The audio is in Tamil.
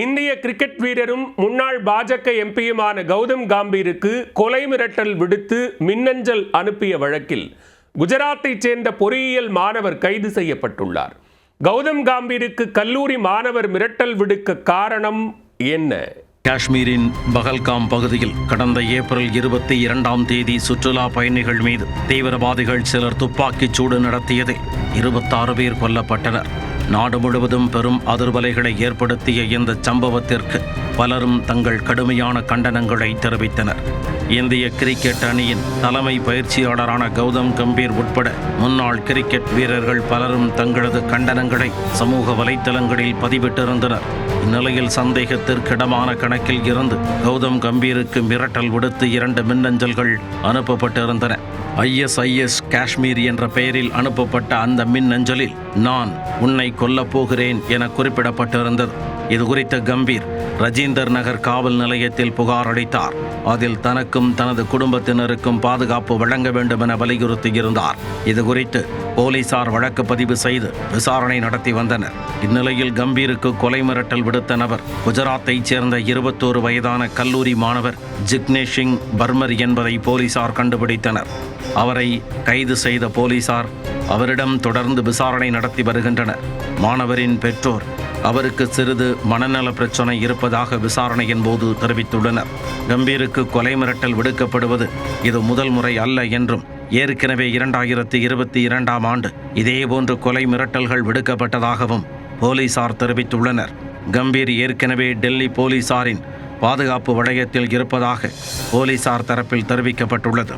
இந்திய கிரிக்கெட் வீரரும் முன்னாள் பாஜக எம்பியுமான கௌதம் காம்பீருக்கு கொலை மிரட்டல் விடுத்து மின்னஞ்சல் அனுப்பிய வழக்கில் குஜராத்தைச் சேர்ந்த பொறியியல் மாணவர் கைது செய்யப்பட்டுள்ளார். கௌதம் காம்பீருக்கு கல்லூரி மாணவர் மிரட்டல் விடுக்க காரணம் என்ன? காஷ்மீரின் பகல்காம் பகுதியில் கடந்த ஏப்ரல் இருபத்தி இரண்டாம் தேதி சுற்றுலா பயணிகள் மீது தீவிரவாதிகள் சிலர் துப்பாக்கிச் சூடு நடத்தியதில் இருபத்தாறு பேர் கொல்லப்பட்டனர். நாடு முழுவதும் பெரும் அதிர்வலைகளை ஏற்படுத்திய இந்த சம்பவத்திற்கு பலரும் தங்கள் கடுமையான கண்டனங்களை தெரிவித்தனர். இந்திய கிரிக்கெட் அணியின் தலைமை பயிற்சியாளரான கௌதம் கம்பீர் உட்பட முன்னாள் கிரிக்கெட் வீரர்கள் பலரும் தங்களது கண்டனங்களை சமூக வலைத்தளங்களில் பதிவிட்டிருந்தனர். இந்நிலையில் சந்தேகத்திற்கிடமான கணக்கில் இருந்து கௌதம் கம்பீருக்கு மிரட்டல் விடுத்து இரண்டு மின்னஞ்சல்கள் அனுப்பப்பட்டிருந்தன. ஐஎஸ்ஐஎஸ் காஷ்மீர் என்ற பெயரில் அனுப்பப்பட்ட அந்த மின்னஞ்சலில் நான் உன்னை கொல்லப் போகிறேன் என குறிப்பிடப்பட்டிருந்தது. இது குறித்த கம்பீர் ரஜீந்தர் நகர் காவல் நிலையத்தில் புகார் அளித்தார். அதில் தனக்கும் தனது குடும்பத்தினருக்கும் பாதுகாப்பு வழங்க வேண்டும் என வலியுறுத்தியிருந்தார். இது குறித்து போலீசார் வழக்கு பதிவு செய்து விசாரணை நடத்தி வந்தனர். இந்நிலையில் கம்பீருக்கு கொலை மிரட்டல் விடுத்த நபர் குஜராத்தைச் சேர்ந்த இருபத்தோரு வயதான கல்லூரி மாணவர் ஜிக்னேஷ் சிங் பர்மர் என்பதை போலீசார் கண்டுபிடித்தனர். அவரை கைது செய்த போலீசார் அவரிடம் தொடர்ந்து விசாரணை நடத்தி வருகின்றனர். மாணவரின் பெற்றோர் அவருக்கு சிறிது மனநல பிரச்சனை இருப்பதாக விசாரணையின் போது தெரிவித்துள்ளனர். கம்பீருக்கு கொலை மிரட்டல் விடுக்கப்படுவது இது முதல் முறை அல்ல என்றும் ஏற்கனவே இரண்டாயிரத்தி இருபத்தி இரண்டாம் ஆண்டு இதேபோன்று கொலை மிரட்டல்கள் விடுக்கப்பட்டதாகவும் போலீசார் தெரிவித்துள்ளனர். கம்பீர் ஏற்கனவே டெல்லி போலீசாரின் பாதுகாப்பு வளையத்தில் இருப்பதாக போலீசார் தரப்பில் தெரிவிக்கப்பட்டுள்ளது.